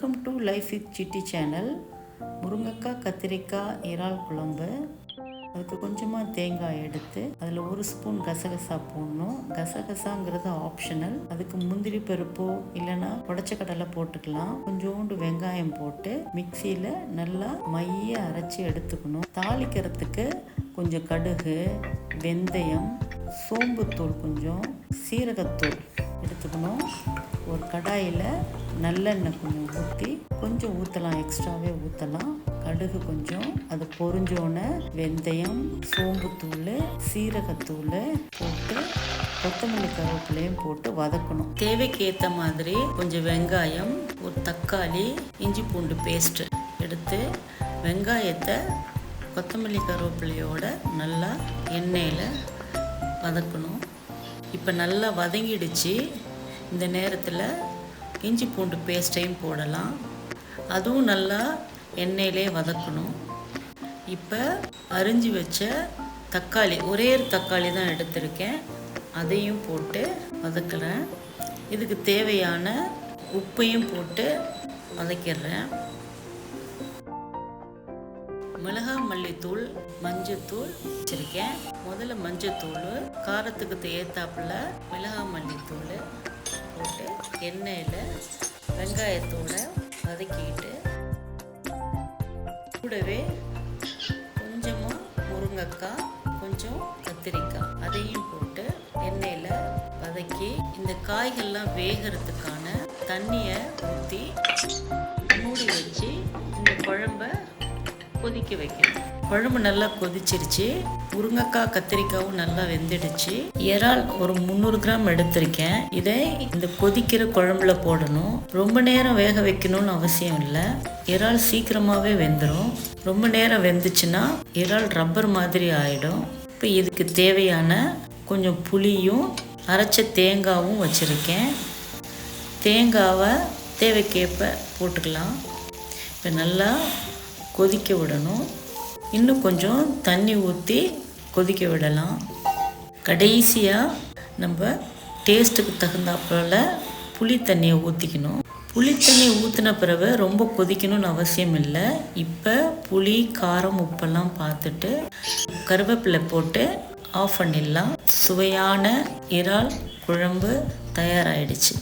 Welcome to life with city channel முருங்கைக்காய் கத்திரிக்காய் இறால் குழம்பு. அதுக்கு கொஞ்சமாக தேங்காய் எடுத்து அதில் ஒரு ஸ்பூன் கசகசா போடணும். கசகசாங்கிறது ஆப்ஷனல் அதுக்கு முந்திரி பருப்போ இல்லைன்னா உடச்ச கடலை போட்டுக்கலாம். கொஞ்சோண்டு வெங்காயம் போட்டு மிக்சியில் நல்லா மைய அரைச்சி எடுத்துக்கணும். தாளிக்கிறதுக்கு கொஞ்சம் கடுகு வெந்தயம் சோம்புத்தூள் கொஞ்சம் சீரகத்தூள். எடுத்துக்கணும். ஒரு கடாயில் நல்லெண்ணெய் கொஞ்சம் ஊற்றி கொஞ்சம் ஊற்றலாம் எக்ஸ்ட்ராவே ஊற்றலாம் கடுகு கொஞ்சம் அது பொரிஞ்சோன்னே வெந்தயம் சோம்புத்தூள் சீரகத்தூள் போட்டு கொத்தமல்லி கருவேப்பிலையும் போட்டு வதக்கணும். தேவைக்கு ஏற்ற மாதிரி கொஞ்சம் வெங்காயம் ஒரு தக்காளி இஞ்சி பூண்டு பேஸ்ட்டு எடுத்து வெங்காயத்தை கொத்தமல்லி கருவேப்பிலையோட நல்லா எண்ணெயில் வதக்கணும். இப்போ நல்லா வதங்கிடுச்சு. இந்த நேரத்தில் இஞ்சி பூண்டு பேஸ்ட்டையும் போடலாம். அதுவும் நல்லா எண்ணெயிலே வதக்கணும். இப்போ அரிஞ்சு வச்ச தக்காளி ஒரே ஒரு தக்காளி தான் எடுத்திருக்கேன். அதையும் போட்டு வதக்குறேன். இதுக்கு தேவையான உப்பையும் போட்டு வதக்கிடுறேன். மிளகாய் மல்லித்தூள் மஞ்சத்தூள் வச்சுருக்கேன். முதல்ல மஞ்சத்தூள் காரத்துக்கு ஏற்றாப்புல மிளகாய் மல்லித்தூள் போட்டு எண்ணெயில் வெங்காயத்தோட வதக்கிட்டு கூடவே கொஞ்சமாக முருங்கைக்காய் கொஞ்சம் கத்திரிக்காய் அதையும் போட்டு எண்ணெயில் வதக்கி இந்த காய்கள்லாம் வேகிறதுக்கான தண்ணியை ஊற்றி மூடி வச்சு இந்த குழம்ப கொதிக்க வைக்கணும். குழம்பு நல்லா கொதிச்சிருச்சு. முருங்கைக்காய் கத்திரிக்காவும் நல்லா வெந்துடுச்சு. இறால் ஒரு முந்நூறு கிராம் எடுத்திருக்கேன். இதை இந்த கொதிக்கிற குழம்புல போடணும். ரொம்ப நேரம் வேக வைக்கணும்னு அவசியம் இல்லை. இறால் சீக்கிரமாகவே வெந்துடும் ரொம்ப நேரம் வெந்துச்சுன்னா இறால் ரப்பர் மாதிரி ஆகிடும் இப்போ இதுக்கு தேவையான கொஞ்சம் புளியும் அரைச்ச தேங்காவும் வச்சுருக்கேன். தேங்காவை தேவைக்கேற்ப போட்டுக்கலாம். இப்போ நல்லா கொதிக்க விடணும். இன்னும் கொஞ்சம் தண்ணி ஊற்றி கொதிக்க விடலாம். கடைசியாக நம்ம டேஸ்ட்டுக்கு தகுந்தாப்போல் புளி தண்ணியை ஊற்றிக்கணும் புளி தண்ணியை ஊற்றின பிறகு ரொம்ப கொதிக்கணும்னு அவசியம் இல்லை. இப்போ புளி காரம் உப்பெல்லாம் பார்த்துட்டு கருவேப்பிலை போட்டு ஆஃப் பண்ணிடலாம். சுவையான இறால் குழம்பு தயாராகிடுச்சு